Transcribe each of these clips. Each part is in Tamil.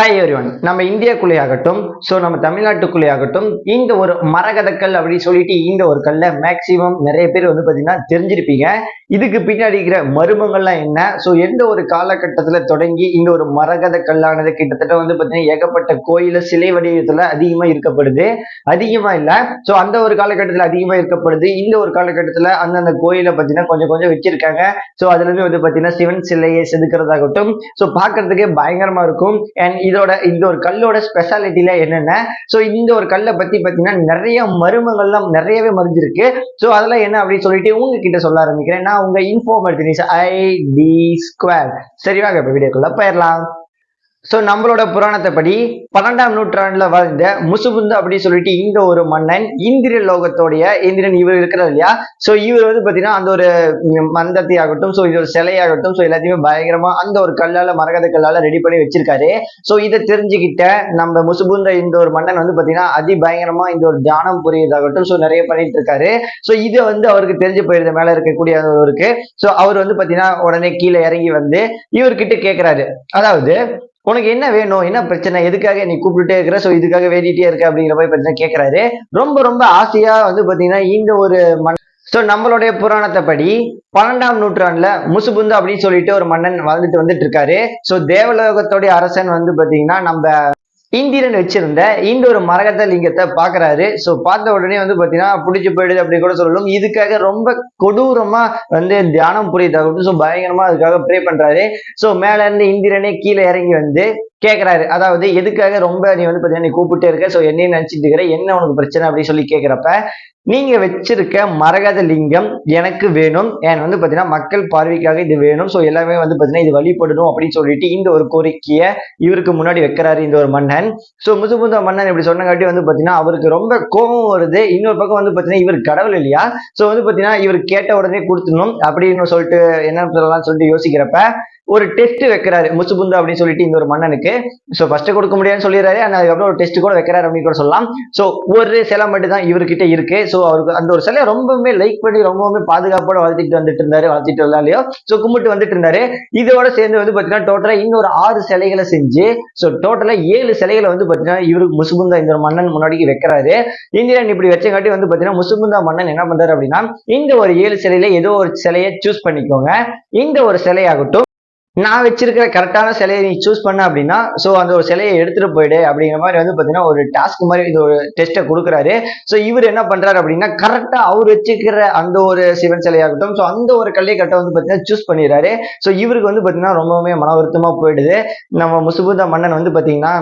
ஹாய் எவ்ரிவன் நம்ம இந்தியாக்குள்ளே ஆகட்டும் ஸோ நம்ம தமிழ்நாட்டுக்குள்ளே ஆகட்டும் இந்த ஒரு மரகதக்கல் அப்படின்னு சொல்லிட்டு இந்த ஒரு கல்லை மேக்சிமம் நிறைய பேர் வந்து பார்த்தீங்கன்னா தெரிஞ்சிருப்பீங்க. இதுக்கு பின்னாடி இருக்கிற மர்மங்கள்லாம் என்ன? ஸோ எந்த ஒரு காலகட்டத்தில் தொடங்கி இந்த ஒரு மரகத கல்லானது கிட்டத்தட்ட வந்து பார்த்தீங்கன்னா ஏகப்பட்ட கோயில சிலை வடிவத்தில் அதிகமாக இருக்கப்படுது அதிகமாக இல்லை. ஸோ அந்த ஒரு காலகட்டத்தில் அதிகமாக இருக்கப்படுது இந்த ஒரு காலகட்டத்தில் அந்தந்த கோயிலை பார்த்தீங்கன்னா கொஞ்சம் கொஞ்சம் வச்சிருக்காங்க. ஸோ அதுலேருந்து வந்து பார்த்தீங்கன்னா சிவன் சிலையை செதுக்கிறதாகட்டும். ஸோ பார்க்கறதுக்கே பயங்கரமாக இருக்கும். அண்ட் இதோட இந்த ஒரு கல்லோட ஸ்பெஷாலிட்டியில என்னென்ன? ஸோ இந்த ஒரு கல்லை பத்தி பார்த்தீங்கன்னா நிறைய மருமங்கள்லாம் நிறையவே மறைஞ்சிருக்கு ஸோ அதெல்லாம் என்ன அப்படின்னு சொல்லிட்டு உங்ககிட்ட சொல்ல ஆரம்பிக்கிறேன். நான் உங்க இன்ஃபார்மேட்டிவ்ஸ் ஐ டி ஸ்கொயர் சரி வாங்க இப்போ வீடியோக்குள்ள போயிடலாம். ஸோ நம்மளோட புராணத்தை படி பன்னெண்டாம் நூற்றாண்டுல வாழ்ந்த முசுபுந்து அப்படின்னு சொல்லிட்டு இந்த ஒரு மன்னன் இந்திர லோகத்தோடைய இந்திரன் இவர் இருக்கிறது இல்லையா? ஸோ இவர் வந்து பார்த்தீங்கன்னா அந்த ஒரு மந்தத்தை ஆகட்டும் ஸோ இது ஒரு சிலையாகட்டும் ஸோ எல்லாத்தையுமே பயங்கரமா அந்த ஒரு கல்லால மரகத கல்லால ரெடி பண்ணி வச்சிருக்காரு. ஸோ இதை தெரிஞ்சுக்கிட்ட நம்ம முசுபுந்த இந்த ஒரு மன்னன் வந்து பார்த்தீங்கன்னா அதி பயங்கரமா இந்த ஒரு தியானம் புரியதாகட்டும் ஸோ நிறைய பண்ணிட்டு இருக்காரு. ஸோ இதை வந்து அவருக்கு தெரிஞ்சு போயிருந்த மேல இருக்கக்கூடிய ஒருவருக்கு ஸோ அவர் வந்து பார்த்தீங்கன்னா உடனே கீழே இறங்கி வந்து இவர்கிட்ட கேட்கிறாரு அதாவது உனக்கு என்ன வேணும்? என்ன பிரச்சனை? எதுக்காக நீ கூப்பிட்டுட்டே இருக்கிற? ஸோ இதுக்காக வேண்டிகிட்டே இருக்க அப்படிங்கிற மாதிரி பிரச்சனை கேட்குறாரு ரொம்ப ரொம்ப ஆசையாக வந்து பார்த்தீங்கன்னா இந்த ஒரு மண் ஸோ நம்மளுடைய புராணத்தை படி பன்னெண்டாம் நூற்றாண்டுல முசுபுந்து அப்படின்னு சொல்லிட்டு ஒரு மன்னன் வாழ்ந்துட்டு வந்துட்டு இருக்காரு. ஸோ தேவலோகத்தோடைய அரசன் வந்து பார்த்தீங்கன்னா நம்ம இந்திரன் வச்சிருந்த இந்த ஒரு மரகத லிங்கத்தை பாக்குறாரு ஸோ பார்த்த உடனே வந்து பாத்தீங்கன்னா பிடிச்சி போயிடுது அப்படி கூட சொல்லலாம். இதுக்காக ரொம்ப கொடூரமா வந்து தியானம் புரியுதாகட்டும் ஸோ பயங்கரமா அதுக்காக ப்ரே பண்றாரு. ஸோ மேல இருந்து இந்திரனே கீழே இறங்கி வந்து கேட்குறாரு அதாவது எதுக்காக ரொம்ப நீ வந்து பார்த்தீங்கன்னா நீ கூப்பிட்டே இருக்க? ஸோ என்னையும் நினச்சிட்டு இருக்கிற என்ன உனக்கு பிரச்சனை அப்படின்னு சொல்லி கேட்குறப்ப நீங்க வச்சிருக்க மரகத லிங்கம் எனக்கு வேணும். ஏன் வந்து பார்த்தீங்கன்னா மக்கள் பார்வைக்காக இது வேணும். ஸோ எல்லாமே வந்து பார்த்தீங்கன்னா இது வழிபடணும் அப்படின்னு சொல்லிட்டு இந்த ஒரு கோரிக்கையை இவருக்கு முன்னாடி வைக்கிறாரு இந்த ஒரு மன்னன். ஸோ முதுமுந்த மன்னன் இப்படி சொன்னங்காட்டி வந்து பார்த்தீங்கன்னா அவருக்கு ரொம்ப கோபம் வருது. இன்னொரு பக்கம் வந்து பார்த்தீங்கன்னா இவர் கடவுள் இல்லையா? ஸோ வந்து பார்த்தீங்கன்னா இவர் கேட்ட உடனே கொடுத்துடணும் அப்படின்னு சொல்லிட்டு என்ன சொல்லலாம்னு சொல்லிட்டு யோசிக்கிறப்ப ஒரு டெஸ்ட் வைக்கிறாரு. முசுபுந்து அப்படின்னு சொல்லிட்டு இந்த ஒரு மன்னனுக்கு. ஸோ ஃபர்ஸ்ட் கொடுக்க முடியாதுன்னு சொல்லிடுறாரு. ஆனால் அதுக்கப்புறம் ஒரு டெஸ்ட் கூட வைக்கிறாரு அப்படின்னு கூட சொல்லலாம். ஸோ ஒரு சிலை மட்டும் தான் இவர்கிட்ட இருக்கு. ஸோ அவருக்கு அந்த ஒரு சிலை ரொம்பவுமே லைக் பண்ணி ரொம்பவுமே பாதுகாப்போட வளர்த்திட்டு வந்துட்டு இருந்தாரு. வளர்த்திட்டு இருந்தாலையோ ஸோ கும்பிட்டு வந்துட்டு இருந்தாரு. இதோட சேர்ந்து வந்து பார்த்தீங்கன்னா டோட்டலா இன்னொரு ஆறு சிலைகளை செஞ்சு ஸோ டோட்டலா ஏழு சிலைகளை வந்து பார்த்தீங்கன்னா இவருக்கு முசுபுந்தா இந்த ஒரு மன்னன் முன்னாடி வைக்கிறாரு. இந்தியன் இப்படி வச்சங்காட்டி வந்து பார்த்தீங்கன்னா முசுபுந்தா மன்னன் என்ன பண்றாரு அப்படின்னா இந்த ஒரு ஏழு சிலையில ஏதோ ஒரு சிலையை சூஸ் பண்ணிக்கோங்க. இந்த ஒரு சிலையாகட்டும் நான் வச்சிருக்கிற கரெக்டான சிலையை நீ சூஸ் பண்ண அப்படின்னா ஸோ அந்த ஒரு சிலையை எடுத்துகிட்டு போயிடு அப்படிங்கிற மாதிரி வந்து பார்த்தீங்கன்னா ஒரு டாஸ்க் மாதிரி இது ஒரு டெஸ்ட்டை கொடுக்குறாரு. ஸோ இவர் என்ன பண்றாரு அப்படின்னா கரெக்டாக அவர் வச்சுக்கிற அந்த ஒரு சிவன் சிலையாகட்டும் ஸோ அந்த ஒரு கல்லை கட்டை வந்து பார்த்தீங்கன்னா சூஸ் பண்ணிடுறாரு. ஸோ இவருக்கு வந்து பார்த்தீங்கன்னா ரொம்பவுமே மன வருத்தமாக போயிடுது. நம்ம முசுபுதா மன்னன் வந்து பார்த்தீங்கன்னா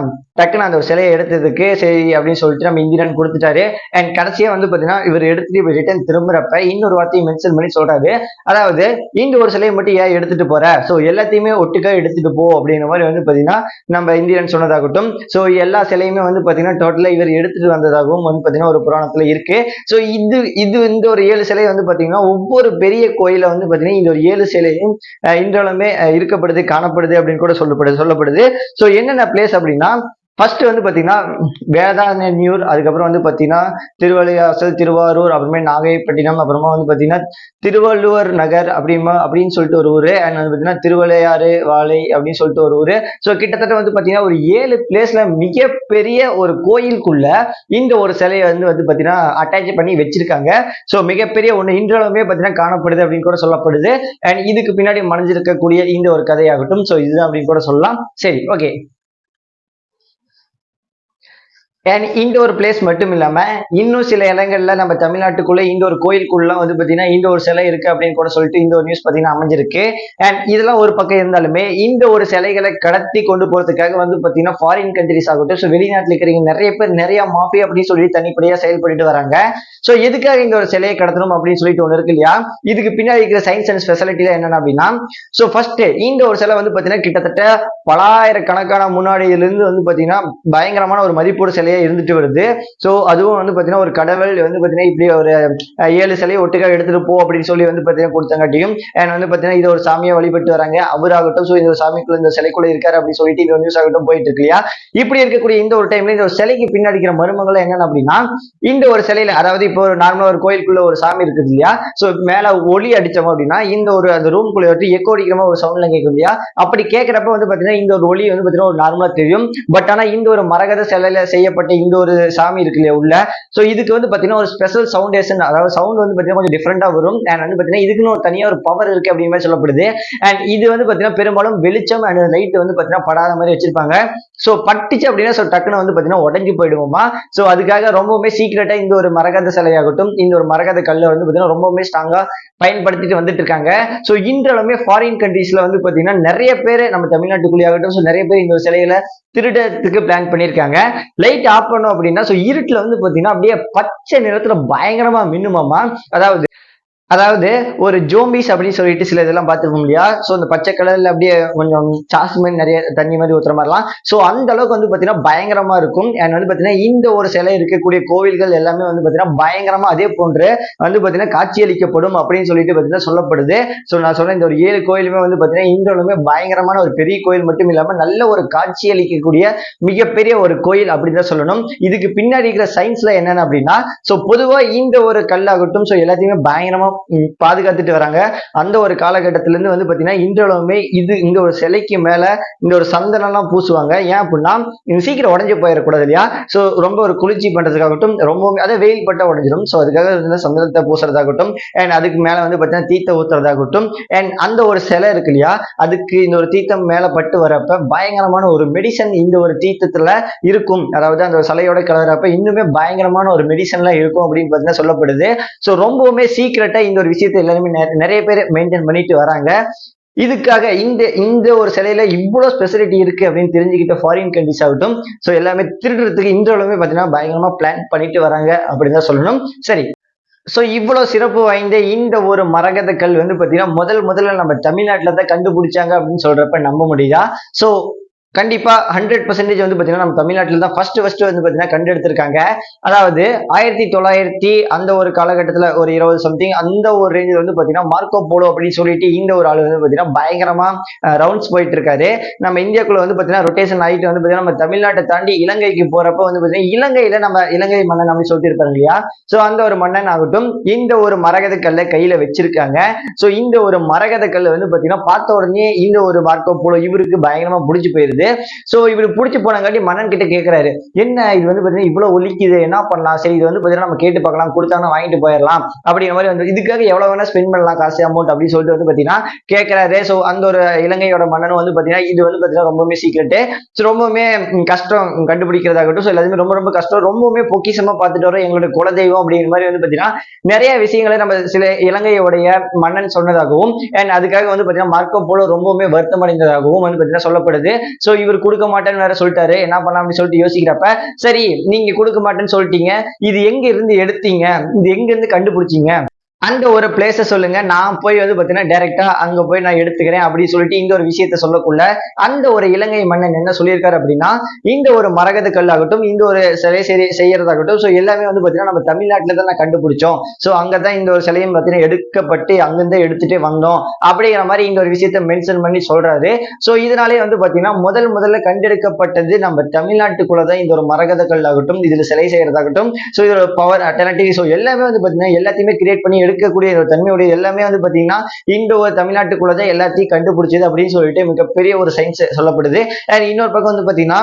டக்குன்னு அந்த ஒரு சிலையை எடுத்ததுக்கு சரி அப்படின்னு சொல்லிட்டு நம்ம இந்திரன் கொடுத்துட்டாரு. அண்ட் கடைசியாக வந்து பார்த்தீங்கன்னா இவர் எடுத்துட்டு ரிட்டர்ன் திரும்புறப்ப இன்னொரு வார்த்தையை மென்ஷன் பண்ணி சொல்றாரு. அதாவது இந்த ஒரு சிலையை மட்டும் ஏன் எடுத்துகிட்டு போற? ஸோ எல்லாத்தையும் ஒட்டுக்கா எடுத்துட்டு போ அப்படிங்கிற மாதிரி வந்து பார்த்தீங்கன்னா நம்ம இந்தியன் சொன்னதாகட்டும். ஸோ எல்லா சிலையுமே வந்து பார்த்தீங்கன்னா டோட்டலாக இவர் எடுத்துட்டு வந்ததாகவும் வந்து பார்த்தீங்கன்னா ஒரு புராணத்துல இருக்கு. ஸோ இது இது இந்த ஒரு ஏழு சிலை வந்து பார்த்தீங்கன்னா ஒவ்வொரு பெரிய கோயில வந்து பார்த்தீங்கன்னா இந்த ஒரு ஏழு சிலையும் இன்றளவுமே இருக்கப்படுது காணப்படுது அப்படின்னு கூட சொல்லப்படுது சொல்லப்படுது. ஸோ என்னென்ன பிளேஸ் அப்படின்னா ஃபர்ஸ்ட் வந்து பார்த்தீங்கன்னா வேதாரண்யூர் அதுக்கப்புறம் வந்து பார்த்தீங்கன்னா திருவள்ளியாசல் திருவாரூர் அப்புறமே நாகைப்பட்டினம் அப்புறமா வந்து பார்த்தீங்கன்னா திருவள்ளுவர் நகர் அப்படிமா அப்படின்னு சொல்லிட்டு ஒரு ஊர். அண்ட் வந்து பார்த்தீங்கன்னா திருவள்ளையாறு வாழை அப்படின்னு சொல்லிட்டு ஒரு ஊர். ஸோ கிட்டத்தட்ட வந்து பார்த்தீங்கன்னா ஒரு ஏழு பிளேஸ்ல மிகப்பெரிய ஒரு கோயிலுக்குள்ள இந்த ஒரு சிலையை வந்து வந்து பார்த்தீங்கன்னா அட்டாச் பண்ணி வச்சிருக்காங்க. ஸோ மிகப்பெரிய ஒன்று இன்றளவுமே பார்த்தீங்கன்னா காணப்படுது அப்படின்னு கூட சொல்லப்படுது. அண்ட் இதுக்கு பின்னாடி மறைஞ்சிருக்கக்கூடிய இந்த ஒரு கதையாகட்டும். ஸோ இதுதான் அப்படின்னு கூட சொல்லலாம். சரி ஓகே அண்ட் இந்த ஒரு பிளேஸ் மட்டும் இல்லாமல் இன்னும் சில இடங்கள்ல நம்ம தமிழ்நாட்டுக்குள்ளே இந்த ஒரு கோயிலுக்குள்ளே வந்து பார்த்தீங்கன்னா இந்த ஒரு சிலை இருக்குது அப்படின்னு கூட சொல்லிட்டு இந்த ஒரு நியூஸ் பார்த்தீங்கன்னா அமைஞ்சிருக்கு. அண்ட் இதெல்லாம் ஒரு பக்கம் இருந்தாலுமே இந்த ஒரு சிலைகளை கடத்தி கொண்டு போகிறதுக்காக வந்து பார்த்தீங்கன்னா ஃபாரின் கண்ட்ரிஸ் ஆகட்டும் ஸோ வெளிநாட்டில் இருக்கிறவங்க நிறைய பேர் நிறைய மாஃபி அப்படின்னு சொல்லி தனிப்படியாக செயல்பட்டு வராங்க. ஸோ எதுக்காக இந்த ஒரு சிலையை கடத்தணும் அப்படின்னு சொல்லிட்டு ஒன்று இருக்கு இல்லையா? இதுக்கு பின்னாடி இருக்கிற சயின்ஸ் அண்ட் ஸ்பெஷாலிட்டியில் என்னென்ன அப்படின்னா ஸோ ஃபர்ஸ்ட் இந்த ஒரு சிலை வந்து பார்த்தீங்கன்னா கிட்டத்தட்ட பலாயிரக்கணக்கான முன்னாடியிலிருந்து வந்து பார்த்தீங்கன்னா பயங்கரமான ஒரு மதிப்போடு சிலையை கதையா இருந்துட்டு வருது. ஸோ அதுவும் வந்து பார்த்தீங்கன்னா ஒரு கடவுள் வந்து பார்த்தீங்கன்னா இப்படி ஒரு ஏழு சிலையை ஒட்டுக்காக எடுத்துட்டு போ அப்படின்னு சொல்லி வந்து பார்த்தீங்கன்னா கொடுத்தங்காட்டியும் அண்ட் வந்து பார்த்தீங்கன்னா இது ஒரு சாமியை வழிபட்டு வராங்க. அவராகட்டும் ஸோ இந்த சாமிக்குள்ள இந்த சிலைக்குள்ள இருக்காரு அப்படின்னு சொல்லிட்டு இது நியூஸ் ஆகட்டும் போயிட்டு இருக்கு இல்லையா? இப்படி இருக்கக்கூடிய இந்த ஒரு டைம்ல இந்த ஒரு சிலைக்கு பின்னாடிக்கிற மருமங்களும் என்னன்னு அப்படின்னா இந்த ஒரு சிலையில அதாவது இப்போ ஒரு நார்மலா ஒரு கோயிலுக்குள்ள ஒரு சாமி இருக்குது இல்லையா? ஸோ மேல ஒளி அடிச்சோம் அப்படின்னா இந்த ஒரு அந்த ரூம் ரூம்குள்ள வந்து எக்கோ அடிக்கிறமா ஒரு சவுண்ட்ல கேட்கும் இல்லையா? அப்படி கேட்கறப்ப வந்து பாத்தீங்கன்னா இந்த ஒரு ஒளி வந்து பாத்தீங்கன்னா ஒரு நார்மலா தெரியும். பட் ஆனா இந்த ஒரு மரகத சிலையில செய்யப்பட்ட இந்த ஒரு சாமி இருக்கு இல்லையா உள்ள? ஸோ இதுக்கு வந்து பாத்தீங்கன்னா ஒரு ஸ்பெஷல் சவுண்டேஷன் அதாவது சவுண்ட் வந்து பாத்தீங்கன்னா கொஞ்சம் டிஃப்ரெண்டா வரும். அண்ட் வந்து பாத்தீங்கன்னா இதுக்குன்னு ஒரு தனியா ஒரு பவர் இருக்கு அப்படின்னு மாதிரி சொல்லப்படுது. அண்ட் இது வந்து பாத்தீங்கன்னா பெரும்பாலும் வெளிச்சம் அண்ட் லைட் வந்து பாத்தீங்கன்னா படாத மாதிரி வச்சிருப்பாங்க. ஸோ பட்டுச்சு அப்படின்னா ஸோ டக்குன்னு வந்து பாத்தீங்கன்னா உடஞ்சி போயிடுவோமா? ஸோ அதுக்காக ரொம்பவுமே சீக்கிரட்டா இந்த ஒரு மரகத சிலையாகட்டும் இந்த ஒரு மரகத கல்லை வந்து பாத்தீங்கன்னா ரொம்பவுமே ஸ்ட்ராங்கா பயன்படுத்திட்டு வந்துட்டு இருக்காங்க. ஸோ இன்றளவுமே ஃபாரின் கண்ட்ரீஸ்ல வந்து பாத்தீங்கன்னா நிறைய பேர் நம்ம தமிழ்நாட்டுக்குள்ளேயாகட்டும் ஸோ நிறைய பேர் இந்த சிலையில சிலைகளை திருடத்துக்கு பிளான் பண்ணியிருக்காங்க. லைட் ஆஃப் பண்ணோம் அப்படின்னா ஸோ இருட்டில் வந்து பாத்தீங்கன்னா அப்படியே பச்சை நிறத்துல பயங்கரமா மின்னுமாமா அதாவது அதாவது ஒரு ஜோம்பிஸ் அப்படின்னு சொல்லிட்டு சில இதெல்லாம் பார்த்துருக்கோம் இல்லையா? ஸோ அந்த பச்சை கலர்ல அப்படியே கொஞ்சம் சாஸ் மாதிரி நிறைய தண்ணி மாதிரி ஊத்துற மாதிரிலாம். ஸோ அந்த அளவுக்கு வந்து பார்த்தீங்கன்னா பயங்கரமா இருக்கும். அண்ட் வந்து பார்த்தீங்கன்னா இந்த ஒரு சிலை இருக்கக்கூடிய கோவில்கள் எல்லாமே வந்து பார்த்தீங்கன்னா பயங்கரமா அதே போன்று வந்து பார்த்தீங்கன்னா காட்சியளிக்கப்படும் அப்படின்னு சொல்லிட்டு பார்த்தீங்கன்னா சொல்லப்படுது. ஸோ நான் சொன்ன இந்த ஒரு ஏழு கோயிலுமே வந்து பார்த்தீங்கன்னா இன்றளவுமே பயங்கரமான ஒரு பெரிய கோயில் மட்டும் இல்லாமல் நல்ல ஒரு காட்சியளிக்கக்கூடிய மிகப்பெரிய ஒரு கோயில் அப்படின்னு தான் சொல்லணும். இதுக்கு பின்னாடி இருக்கிற சயின்ஸ்ல என்னென்ன அப்படின்னா ஸோ பொதுவாக இந்த ஒரு கல்லாகட்டும் ஸோ எல்லாத்தையுமே பயங்கரமா பாதுகாத்துட்டு வராங்க. அந்த ஒரு காலகட்டத்தில இருந்து வந்து பாத்தீங்கன்னா இன்றளவுமே இது இந்த ஒரு சிலைக்கு மேல இந்த ஒரு சந்தனம்லாம் பூசுவாங்க. ஏன் அப்படின்னா சீக்கிரம் உடஞ்சு போயிடக்கூடாது இல்லையா? ஸோ ரொம்ப ஒரு குளிர்ச்சி பண்றதுக்காகட்டும் ரொம்பவுமே அதாவது வெயில் பட்டா உடஞ்சிடும். ஸோ அதுக்காக சந்தனத்தை பூசுறதாகட்டும் அண்ட் அதுக்கு மேலே வந்து பார்த்தீங்கன்னா தீத்த ஊத்துறதாகட்டும் அண்ட் அந்த ஒரு சிலை இருக்கு இல்லையா? அதுக்கு இந்த ஒரு தீத்தம் மேல பட்டு வரப்ப பயங்கரமான ஒரு மெடிசன் இந்த ஒரு தீர்த்தத்தில் இருக்கும். அதாவது அந்த சிலையோட கலரப்ப இன்னுமே பயங்கரமான ஒரு மெடிசன்லாம் இருக்கும் அப்படின்னு பார்த்தீங்கன்னா சொல்லப்படுது. ஸோ ரொம்பவுமே சீக்கிரட்டா இந்த ஒரு விஷயத்தை எல்லாருமே நிறைய பேர் மெயின்டைன் பண்ணிட்டு வராங்க. இதுக்காக இந்த இந்த ஒரு சிலையில இவ்வளவு ஸ்பெசிலிட்டி இருக்கு அப்படின்னு தெரிஞ்சுக்கிட்ட ஃபாரின் கண்ட்ரிஸ் ஆகட்டும். ஸோ எல்லாமே திருடுறதுக்கு இந்த அளவுமே பார்த்தீங்கன்னா பயங்கரமா பிளான் பண்ணிட்டு வராங்க அப்படின்னு தான் சொல்லணும். சரி. ஸோ இவ்வளோ சிறப்பு வாய்ந்த இந்த ஒரு மரகத கல் வந்து பார்த்தீங்கன்னா முதல் முதல்ல நம்ம தமிழ்நாட்டில் தான் கண்டுபிடிச்சாங்க அப்படின்னு சொல்றப்ப நம்ப முடியுதா? ஸோ கண்டிப்பாக ஹண்ட்ரட் பர்சன்டேஜ் வந்து பார்த்தீங்கன்னா நம்ம தமிழ்நாட்டில் தான் ஃபர்ஸ்ட் ஃபர்ஸ்ட் வந்து பார்த்தீங்கன்னா கண்டெடுத்திருக்காங்க. அதாவது ஆயிரத்தி தொள்ளாயிரத்தி அந்த ஒரு காலகட்டத்தில் ஒரு இருபது சம்திங் அந்த ஒரு ரேஞ்சில் வந்து பார்த்தீங்கன்னா மார்க்கோ போலோ அப்படின்னு சொல்லிட்டு இந்த ஒரு ஆள் வந்து பார்த்தீங்கன்னா பயங்கரமாக ரவுண்ட்ஸ் போயிட்டு இருக்காரு நம்ம இந்தியாக்குள்ள வந்து பார்த்தீங்கன்னா ரொட்டேஷன் ஆகிட்டு வந்து பார்த்தீங்கன்னா நம்ம தமிழ்நாட்டை தாண்டி இலங்கைக்கு போகிறப்ப வந்து பார்த்தீங்கன்னா இலங்கையில் நம்ம இலங்கை மன்னன் அப்படின்னு சொல்லிட்டு இருப்பாங்க இல்லையா? ஸோ அந்த ஒரு மன்னன் ஆகட்டும் இந்த ஒரு மரகத கல்லை கையில் வச்சிருக்காங்க. ஸோ இந்த ஒரு மரகத கல் வந்து பார்த்தீங்கன்னா பார்த்த உடனே இந்த ஒரு மார்க்கோ போலோ இவருக்கு பயங்கரமாக பிடிச்சி போயிருது. ஸோ இவருக்கு பிடிச்சி போனங்காட்டி மன்னன் கிட்ட கேட்கிறாரு என்ன இது வந்து பார்த்தீங்கன்னா இவ்வளோ ஒலிக்குது என்ன பண்ணலாம்? சரி இது வந்து பார்த்தீங்கன்னா நம்ம கேட்டு பார்க்கலாம் கொடுத்தாங்கன்னா வாங்கிட்டு போயிடலாம். அப்படிங்கிற மாதிரி வந்து இதுக்காக எவ்வளோ வேணா ஸ்பெண்ட் பண்ணலாம் காசு அமௌண்ட் அப்படின்னு சொல்லிட்டு வந்து பார்த்தீங்கன்னா கேட்கிறாரு ஸோ அந்த ஒரு இலங்கையோட மன்னன் வந்து பார்த்தீங்கன்னா இது வந்து பார்த்தீங்கன்னா ரொம்பவுமே சீக்கிரட்டு ஸோ ரொம்பவுமே கஷ்டம் கண்டுபிடிக்கிறதாகட்டும் ஸோ எல்லாத்தையுமே ரொம்ப ரொம்ப கஷ்டம் ரொம்பவுமே பொக்கிஷமா பார்த்துட்டு வரோம் எங்களுடைய குலதெய்வம் அப்படிங்கிற மாதிரி வந்து பார்த்தீங்கன்னா நிறைய விஷயங்களை நம்ம சில இலங்கையோடைய மன்னன் சொன்னதாகவும் அண்ட் அதுக்காக வந்து பார்த்தீங்கன்னா மார்க்கோ போல ரொம்பவுமே வருத்தம் அடைந்ததாகவும் வந்து பார்த்தீங்கன்னா சொல்லப்படுது. ஸோ இவர் கொடுக்க மாட்டேன்னு வேற சொல்லிட்டாரு. என்ன பண்ணலாம் அப்படின்னு சொல்லிட்டு யோசிக்கிறப்ப சரி நீங்க கொடுக்க மாட்டேன்னு சொல்லிட்டீங்க. இது எங்க இருந்து எடுத்தீங்க? இது எங்க இருந்து கண்டுபிடிச்சீங்க? அந்த ஒரு பிளேஸை சொல்லுங்க. நான் போய் வந்து பார்த்தீங்கன்னா டைரக்டா அங்க போய் நான் எடுத்துக்கிறேன் அப்படின்னு சொல்லிட்டு இந்த ஒரு விஷயத்த சொல்லக்குள்ள அந்த ஒரு இலங்கை மன்னன் என்ன சொல்லியிருக்காரு அப்படின்னா இந்த ஒரு மரகத கல் ஆகட்டும் இந்த ஒரு சிலை செய் செய்யறதாகட்டும் ஸோ எல்லாமே வந்து பார்த்தீங்கன்னா நம்ம தமிழ்நாட்டில் தான் நான் கண்டுபிடிச்சோம். ஸோ அங்கே தான் இந்த ஒரு சிலையும் பார்த்தீங்கன்னா எடுக்கப்பட்டு அங்கிருந்து எடுத்துட்டு வந்தோம். அப்படிங்கிற மாதிரி இந்த ஒரு விஷயத்த மென்ஷன் பண்ணி சொல்றாரு. ஸோ இதனாலே வந்து பார்த்தீங்கன்னா முதல் முதல்ல கண்டெடுக்கப்பட்டது நம்ம தமிழ்நாட்டுக்குள்ள தான் இந்த ஒரு மரகத கல் ஆகட்டும் இதுல சிலை செய்யறதாகட்டும் ஸோ இதோட பவர் அட்டர்னேட்டிவ் ஸோ எல்லாமே வந்து பார்த்தீங்கன்னா எல்லாத்தையுமே கிரியேட் பண்ணி எடுக்கக்கூடிய ஒரு தன்மையுடைய எல்லாமே வந்து பார்த்தீங்கன்னா இந்த ஒரு தமிழ்நாட்டுக்குள்ள தான் எல்லாத்தையும் கண்டுபிடிச்சது அப்படின்னு சொல்லிட்டு மிகப்பெரிய ஒரு சயின்ஸ் சொல்லப்படுது. அண்ட் இன்னொரு பக்கம் வந்து பார்த்தீங்கன்னா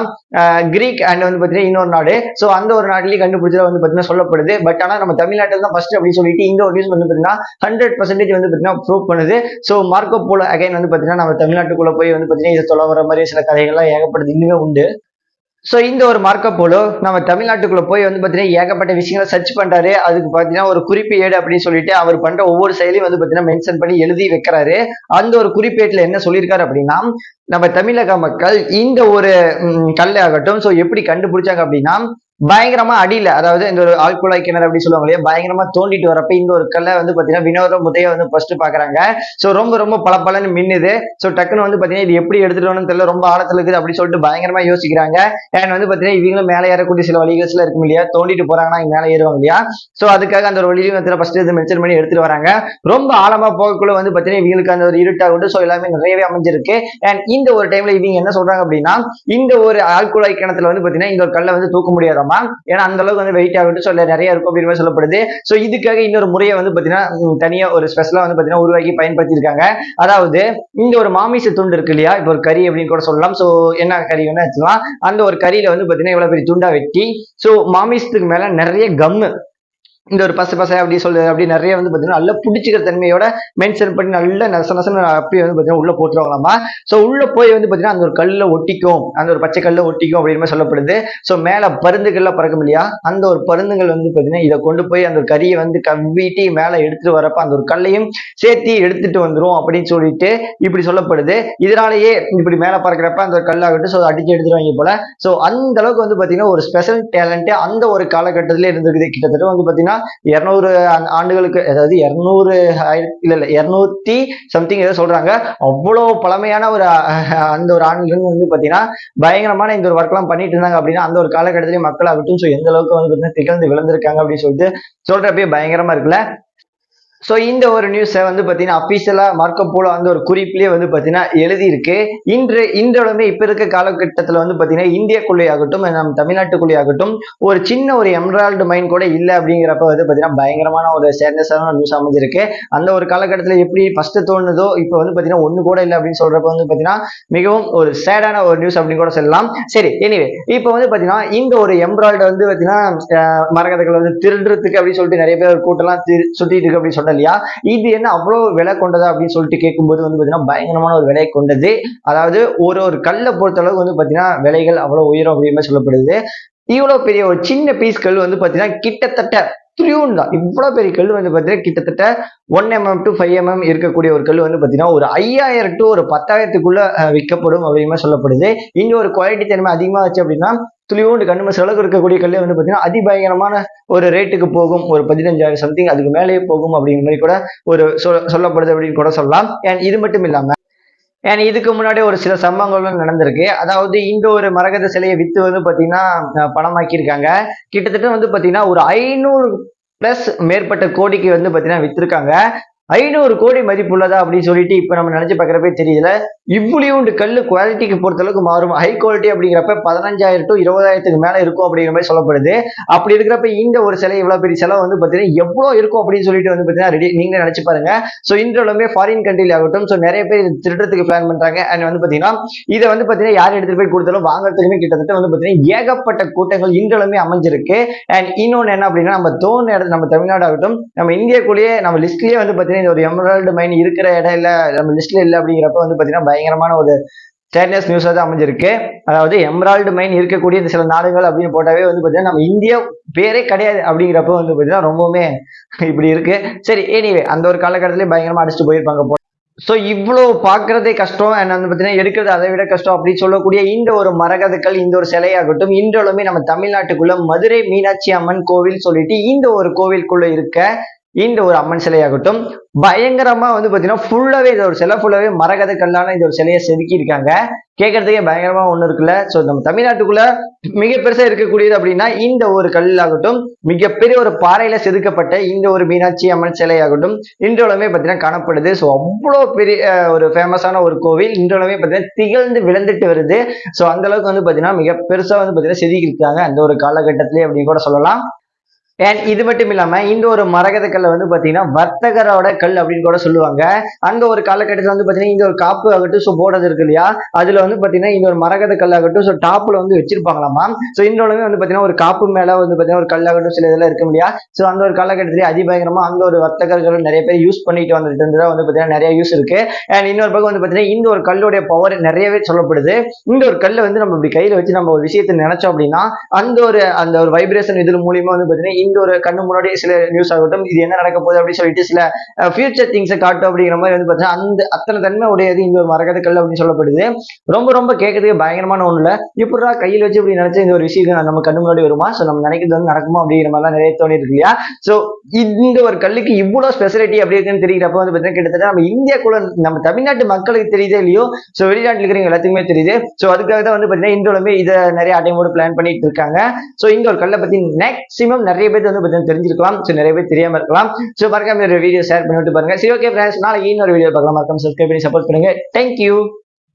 கிரீக் அண்ட் வந்து பார்த்தீங்கன்னா இன்னொரு நாடு. ஸோ அந்த ஒரு நாட்டிலேயே கண்டுபிடிச்சதா வந்து பார்த்தீங்கன்னா சொல்லப்படுது. பட் ஆனால் நம்ம தமிழ்நாட்டில் தான் ஃபர்ஸ்ட் அப்படின்னு சொல்லிட்டு இந்த ஒரு நியூஸ் வந்து பார்த்தீங்கன்னா ஹண்ட்ரட் பர்சன்டேஜ் வந்து பார்த்தீங்கன்னா ப்ரூவ் பண்ணுது. ஸோ மார்க்கோ போல அகைன் வந்து பார்த்தீங்கன்னா நம்ம தமிழ்நாட்டுக்குள்ள போய் வந்து பார்த்தீங்கன்னா இதை தொலை வர மாதிரி சில கதைகள்லாம் ஏகப்படுது இன்னுமே உண்டு. ஸோ இந்த ஒரு மார்க்கப் போலோ நம்ம தமிழ்நாட்டுக்குள்ள போய் வந்து பார்த்தீங்கன்னா ஏகப்பட்ட விஷயங்களை சர்ச் பண்ணுறாரு அதுக்கு பார்த்தீங்கன்னா ஒரு குறிப்பேடு அப்படின்னு சொல்லிட்டு அவர் பண்ணுற ஒவ்வொரு செயலையும் வந்து பார்த்தீங்கன்னா மென்ஷன் பண்ணி எழுதி வைக்கிறாரு. அந்த ஒரு குறிப்பேட்டில் என்ன சொல்லியிருக்காரு அப்படின்னா நம்ம தமிழக மக்கள் இந்த ஒரு கல்லை ஆகட்டும். ஸோ எப்படி கண்டுபிடிச்சாங்க அப்படின்னா பயங்கரமா அடியில அதாவது இந்த ஒரு ஆழ்குழாய் கிணறு அப்படி சொல்லுவாங்க இல்லையா? பயங்கரமா தோண்டிட்டு வரப்ப இந்த ஒரு கல்லை வந்து பாத்தீங்கன்னா வினோத முதைய வந்து ஃபர்ஸ்ட் பாக்குறாங்க. சோ ரொம்ப ரொம்ப பளபளன்னு மின்னுது. சோ டக்குன்னு வந்து பாத்தீங்கன்னா இது எப்படி எடுத்துட்டு வரணும்னு தெரியல ரொம்ப ஆழத்துல இருக்குது அப்படி சொல்லிட்டு பயங்கரமா யோசிக்கிறாங்க. அண்ட் வந்து பாத்தீங்கன்னா இவங்களும் மேலே ஏறக்கூடிய சில வழிகள் இருக்கும் இல்லையா? தோண்டிட்டு போறாங்கன்னா இங்க மேலே ஏறுவாங்க இல்லையா? சோ அதுக்காக அந்த ஒரு வழியும் வந்து ஃபர்ஸ்ட் இது மென்ஷன் பண்ணி எடுத்துட்டு வராங்க. ரொம்ப ஆழமா போகக்குள்ள வந்து பாத்தீங்கன்னா இவங்களுக்கு அந்த ஒரு இருட்டாகட்டும் சோ எல்லாமே நிறையவே அமைஞ்சிருக்கு. அண்ட் இந்த ஒரு டைம்ல இவங்க என்ன சொல்றாங்க அப்படின்னா இந்த ஒரு ஆழ்குழாய் கிணத்துல வந்து பாத்தீங்கன்னா இந்த ஒரு கல்லை வந்து தூக்க முடியாது? முடியாதாமா ஏன்னா அந்த அளவுக்கு வந்து வெயிட் ஆகட்டும் சொல்ல நிறைய இருக்கும் அப்படின்னு சொல்லப்படுது. ஸோ இதுக்காக இன்னொரு முறையை வந்து பாத்தீங்கன்னா தனியாக ஒரு ஸ்பெஷலாக வந்து பாத்தீங்கன்னா உருவாக்கி பயன்படுத்தியிருக்காங்க. அதாவது இந்த ஒரு மாமிச துண்டு இருக்கு இல்லையா? இப்போ ஒரு கறி அப்படின்னு கூட சொல்லலாம். ஸோ என்ன கறி வேணா வச்சுக்கலாம். அந்த ஒரு கறியில வந்து பார்த்தீங்கன்னா இவ்வளோ பெரிய துண்டா வெட்டி ஸோ மாமிசத்துக்கு மேல நிறைய கம்மு இந்த ஒரு பச பசை அப்படி சொல்லு அப்படி நிறைய வந்து பார்த்தீங்கன்னா நல்லா பிடிச்சிக்கிற தன்மையோட மென்ஷன் பண்ணி நல்லா நச நசன அப்படியே வந்து பார்த்தீங்கன்னா உள்ள போட்டுருவாங்களாமா? ஸோ உள்ள போய் வந்து பார்த்தீங்கன்னா அந்த ஒரு கல்லில் ஒட்டிக்கும் அந்த ஒரு பச்சை கல்லில் ஒட்டிக்கும் அப்படின்னு சொல்லப்படுது. ஸோ மேலே பருந்துகள்லாம் பறக்கும் இல்லையா? அந்த ஒரு பருந்துகள் வந்து பார்த்தீங்கன்னா இதை கொண்டு போய் அந்த ஒரு கறியை வந்து கவ்விட்டி மேலே எடுத்துட்டு வரப்ப அந்த ஒரு கல்லையும் சேர்த்து எடுத்துட்டு வந்துடும் அப்படின்னு சொல்லிட்டு இப்படி சொல்லப்படுது. இதனாலேயே இப்படி மேலே பறக்கிறப்ப அந்த ஒரு கல்லாகட்டும் ஸோ அடிச்சு எடுத்துருவாங்க போல. ஸோ அந்த அளவுக்கு வந்து பார்த்தீங்கன்னா ஒரு ஸ்பெஷல் டேலண்ட்டு அந்த ஒரு காலகட்டத்தில் இருந்திருக்குது. கிட்டத்தட்ட வந்து பார்த்தீங்கன்னா பார்த்தீங்கன்னா இரநூறு ஆண்டுகளுக்கு அதாவது இரநூறு இல்ல இல்ல இருநூத்தி சம்திங் ஏதோ சொல்றாங்க. அவ்வளவு பழமையான ஒரு அந்த ஒரு ஆண்டுல வந்து பாத்தீங்கன்னா பயங்கரமான இந்த ஒரு ஒர்க்லாம் பண்ணிட்டு இருந்தாங்க அப்படின்னா அந்த ஒரு காலகட்டத்திலேயே மக்களாகட்டும் ஸோ எந்த அளவுக்கு வந்து திகழ்ந்து விழுந்திருக்காங்க அப்படின்னு சொல்லிட்டு சொல்றப்பயே பயங்கரமா இருக்குல்ல? ஸோ இந்த ஒரு நியூஸை வந்து பார்த்தீங்கன்னா அஃபீஷியலாக மார்க்கோ அந்த வந்து ஒரு குறிப்பிலே வந்து பார்த்தீங்கன்னா எழுதியிருக்கு. இன்று இன்றளவுமே இப்போ இருக்க காலகட்டத்தில் வந்து பார்த்தீங்கன்னா இந்தியாக்குள்ளே ஆகட்டும் நம் தமிழ்நாட்டுக்குள்ளே ஆகட்டும் ஒரு சின்ன ஒரு எம்ராய்டு மைண்ட் கூட இல்லை அப்படிங்கிறப்ப வந்து பார்த்தீங்கன்னா பயங்கரமான ஒரு சேர்ந்தசான நியூஸ் அமைஞ்சிருக்கு. அந்த ஒரு காலகட்டத்தில் எப்படி ஃபஸ்ட்டு தோணுதோ இப்போ வந்து பார்த்தீங்கன்னா ஒன்று கூட இல்லை அப்படின்னு சொல்கிறப்ப வந்து பார்த்தீங்கன்னா மிகவும் ஒரு சேடான ஒரு நியூஸ் அப்படின்னு கூட சொல்லலாம். சரி எனிவே இப்போ வந்து பார்த்தீங்கன்னா இந்த ஒரு எம்ராய்டு வந்து பார்த்தீங்கன்னா அஹ், வந்து திருடுறதுக்கு அப்படின்னு சொல்லிட்டு நிறைய பேர் கூட்டம்லாம் திரு- இருக்கு அப்படின்னு சொன்னேன் இல்லையா? இது என்ன அவ்வளோ விலை கொண்டதா அப்படின்னு சொல்லிட்டு கேட்கும்போது வந்து பார்த்தீங்கன்னா பயங்கரமான ஒரு விலை கொண்டது. அதாவது ஒரு ஒரு கல்லை பொறுத்த அளவுக்கு வந்து பார்த்தீங்கன்னா விலைகள் அவ்வளோ உயரும் அப்படின்னு சொல்லப்படுது. இவ்வளோ பெரிய ஒரு சின்ன பீஸ் கல் வந்து பார்த்தீங்கன்னா கிட்டத்தட்ட துளியூன் தான். இவ்வளோ பெரிய கல் வந்து பார்த்தீங்கன்னா கிட்டத்தட்ட one mm to five mm இருக்கக்கூடிய ஒரு கல் வந்து பார்த்தீங்கன்னா ஒரு ஐயாயிரம் டு ஒரு பத்தாயிரத்துக்குள்ள விற்கப்படும் அப்படின்னு சொல்லப்படுது. இன்னும் ஒரு குவாலிட்டி தன்மை அதிகமாக வச்சு அப்படின்னா துளியோண்டு கண்ணு செலவு இருக்கக்கூடிய கல்லே வந்து பார்த்தீங்கன்னா அதிபயங்கரமான ஒரு ரேட்டுக்கு போகும். ஒரு பதினஞ்சாயிரம் சம்திங் அதுக்கு மேலேயே போகும் அப்படிங்கிற மாதிரி கூட ஒரு சொல்லப்படுது அப்படின்னு கூட சொல்லலாம். அண்ட் இது மட்டும் இல்லாம ஏன் இதுக்கு முன்னாடி ஒரு சில சம்பவங்களும் நடந்திருக்கு. அதாவது இந்த ஒரு மரகத சிலையை வித்து வந்து பாத்தீங்கன்னா பணமாக்கியிருக்காங்க. கிட்டத்தட்ட வந்து பாத்தீங்கன்னா ஒரு ஐநூறு பிளஸ் மேற்பட்ட கோடிக்கு வந்து பாத்தீங்கன்னா வித்திருக்காங்க. ஐநூறு கோடி மதிப்புள்ளதா அப்படின்னு சொல்லிட்டு இப்ப நம்ம நினைச்சு பார்க்குறப்பே தெரியல இவ்வளியூண்டு கல் குவாலிட்டிக்கு பொறுத்த அளவுக்கு மாறும். ஹை குவாலிட்டி அப்படிங்கிறப்ப பதினஞ்சாயிரம் டு இருபதாயிரத்துக்கு மேல இருக்கும் அப்படிங்கிற மாதிரி சொல்லப்படுது. அப்படி இருக்கிறப்ப இந்த ஒரு சிலை இவ்வளவு பெரிய செலவு வந்து பாத்தீங்கன்னா எவ்வளவு இருக்கும் அப்படின்னு சொல்லிட்டு வந்து பாத்தீங்கன்னா ரெடி நீங்களே நினைச்சு பாருங்க. ஸோ இன்றளவுமே ஃபாரின் கண்ட்ரில ஆகட்டும். ஸோ நிறைய பேர் திருடுறதுக்கு பிளான் பண்றாங்க. அண்ட் வந்து பாத்தீங்கன்னா இதை வந்து பாத்தீங்கன்னா யார் எடுத்துகிட்டு போய் கொடுத்தாலும் வாங்குறதுக்குமே கிட்டத்தட்ட வந்து பாத்தீங்கன்னா ஏகப்பட்ட கூட்டங்கள் இன்றளவுமே அமைஞ்சிருக்கு. அண்ட் இன்னொன்னு என்ன அப்படின்னா நம்ம தோணு இடத்துல நம்ம தமிழ்நாடு ஆகட்டும் நம்ம இந்தியாக்குள்ளேயே நம்ம லிஸ்ட்லயே வந்து இந்த ஒரு எமரால்டு மைன் இருக்கிற இடம் இல்ல நம்ம லிஸ்ட்ல இல்ல அப்படிங்கிறப்ப வந்து பாத்தீங்கன்னா பயங்கரமான ஒரு ஸ்டேட்னஸ் நியூஸாக தான் அமைஞ்சிருக்கு. அதாவது எம்ரால்டு மைன் இருக்கக்கூடிய இந்த சில நாடுகள் அப்படின்னு போட்டாவே வந்து பார்த்தீங்கன்னா நம்ம இந்தியா பேரே கிடையாது அப்படிங்கிறப்ப வந்து பார்த்தீங்கன்னா ரொம்பவுமே இப்படி இருக்கு. சரி எனிவே அந்த ஒரு காலகட்டத்திலே பயங்கரமா அடிச்சுட்டு போயிருப்பாங்க போ ஸோ இவ்வளோ பார்க்கறதே கஷ்டம். அண்ட் வந்து பார்த்தீங்கன்னா எடுக்கிறது அதை விட கஷ்டம் அப்படின்னு சொல்லக்கூடிய இந்த ஒரு மரகதுக்கள் இந்த ஒரு சிலையாகட்டும் இன்றளவுமே நம்ம தமிழ்நாட்டுக்குள்ள மதுரை மீனாட்சி அம்மன் கோவில் சொல்லிட்டு இந்த ஒரு கோவிலுக்குள்ள இருக்க இந்த ஒரு அம்மன் சிலையாகட்டும் பயங்கரமா வந்து பாத்தீங்கன்னா ஃபுல்லாவே இது ஒரு சிலை ஃபுல்லாவே மரகத கல்லான இந்த ஒரு சிலையை செதுக்கி இருக்காங்க. கேட்கறதுக்கே பயங்கரமா ஒண்ணு இருக்குல்ல. ஸோ நம்ம தமிழ்நாட்டுக்குள்ள மிக பெருசா இருக்கக்கூடியது அப்படின்னா இந்த ஒரு கல்லாகட்டும் மிகப்பெரிய ஒரு பாறையில செதுக்கப்பட்ட இந்த ஒரு மீனாட்சி அம்மன் சிலையாகட்டும் இன்றளவுமே பார்த்தீங்கன்னா காணப்படுது. ஸோ அவ்வளோ பெரிய அஹ், ஒரு ஃபேமஸான ஒரு கோவில் இன்றளவுமே பார்த்தீங்கன்னா திகழ்ந்து விழுந்துட்டு வருது. ஸோ அந்த அளவுக்கு வந்து பாத்தீங்கன்னா மிக பெருசா வந்து பாத்தீங்கன்னா செதுக்கி இருக்காங்க. அந்த ஒரு காலகட்டத்திலே அப்படின்னு கூட சொல்லலாம். அண்ட் இது மட்டும் இல்லாம இந்த ஒரு மரகத கல்லை வந்து பாத்தீங்கன்னா வர்த்தகரோட கல் அப்படின்னு கூட சொல்லுவாங்க. அந்த ஒரு காலகட்டத்தில் வந்து பாத்தீங்கன்னா இந்த ஒரு காப்பு ஆகட்டும் ஸோ போடுறது இருக்கு இல்லையா? அதுல வந்து பாத்தீங்கன்னா இந்த ஒரு மரகத கல் ஆகட்டும் ஸோ டாப்ல வந்து வச்சிருப்பாங்களாமா? ஸோ இன்றளவுமே வந்து பாத்தீங்கன்னா ஒரு காப்பு மேல வந்து பாத்தீங்கன்னா ஒரு கல்லாகட்டும் சில இதெல்லாம் இருக்க இல்லையா? ஸோ அந்த ஒரு காலகட்டத்திலே அதிபயங்கரமா அந்த ஒரு வர்த்தகர்கள் நிறைய பேர் யூஸ் பண்ணிட்டு வந்துட்டு இருந்ததா வந்து பாத்தீங்கன்னா நிறைய யூஸ் இருக்கு. அண்ட் இன்னொரு பக்கம் வந்து பாத்தீங்கன்னா இந்த ஒரு கல்லுடைய பவர் நிறையவே சொல்லப்படுது. இந்த ஒரு கல்லை வந்து நம்ம இப்படி கையில வச்சு நம்ம ஒரு விஷயத்தை நினைச்சோம் அப்படின்னா அந்த ஒரு அந்த ஒரு வைப்ரேஷன் இதில் மூலியமா வந்து பாத்தீங்கன்னா இந்த ஒரு கண்ணு முன்னாடி சில நியூஸ் ஆகட்டும் இது என்ன நடக்க போகுது அப்படின்னு சொல்லிட்டு சில ஃபியூச்சர் திங்ஸை காட்டும் அப்படிங்கிற மாதிரி வந்து பார்த்தீங்கன்னா அந்த அத்தனை தன்மை உடையது இந்த ஒரு மரகதக்கல் அப்படின்னு சொல்லப்படுது. ரொம்ப ரொம்ப கேட்கறதுக்கு பயங்கரமான ஒண்ணு இல்லை. இப்படா கையில் வச்சு இப்படி நினைச்ச இந்த ஒரு விஷயம் நம்ம கண்ணு முன்னாடி வருமா? ஸோ நம்ம நினைக்கிறது வந்து நடக்குமா அப்படிங்கிற மாதிரிலாம் நிறைய தோணி இருக்கு இல்லையா? ஸோ இந்த ஒரு கல்லுக்கு இவ்வளோ ஸ்பெஷாலிட்டி அப்படி இருக்குன்னு தெரிகிறப்ப வந்து பார்த்தீங்கன்னா கிட்டத்தட்ட நம்ம இந்தியாக்குள்ள நம்ம தமிழ்நாட்டு மக்களுக்கு தெரியுதே இல்லையோ? ஸோ வெளிநாட்டில் இருக்கிறவங்க எல்லாத்துக்குமே தெரியுது. ஸோ அதுக்காக தான் வந்து பார்த்தீங்கன்னா இன்றோலுமே இதை நிறைய அடைமோடு பிளான் பண்ணிட்டு இருக்காங்க. ஸோ இந்த ஒரு கல்லை பத்தி மேக்சிமம் நிறைய பேர் வந்து பார்த்தீங்கன்னா தெரிஞ்சிருக்கலாம். ஸோ நிறைய பேர் தெரியாம இருக்கலாம். ஸோ மறக்காம வீடியோ ஷேர் பண்ணிட்டு பாருங்க. சரி ஓகே ஃப்ரெண்ட்ஸ் நாளைக்கு இன்னொரு வீடியோ பார்க்கலாம். மறக்காம சப்ஸ்கிரைப் பண்ணி சப்போர்ட் பண்ணுங்க. தேங்க்யூ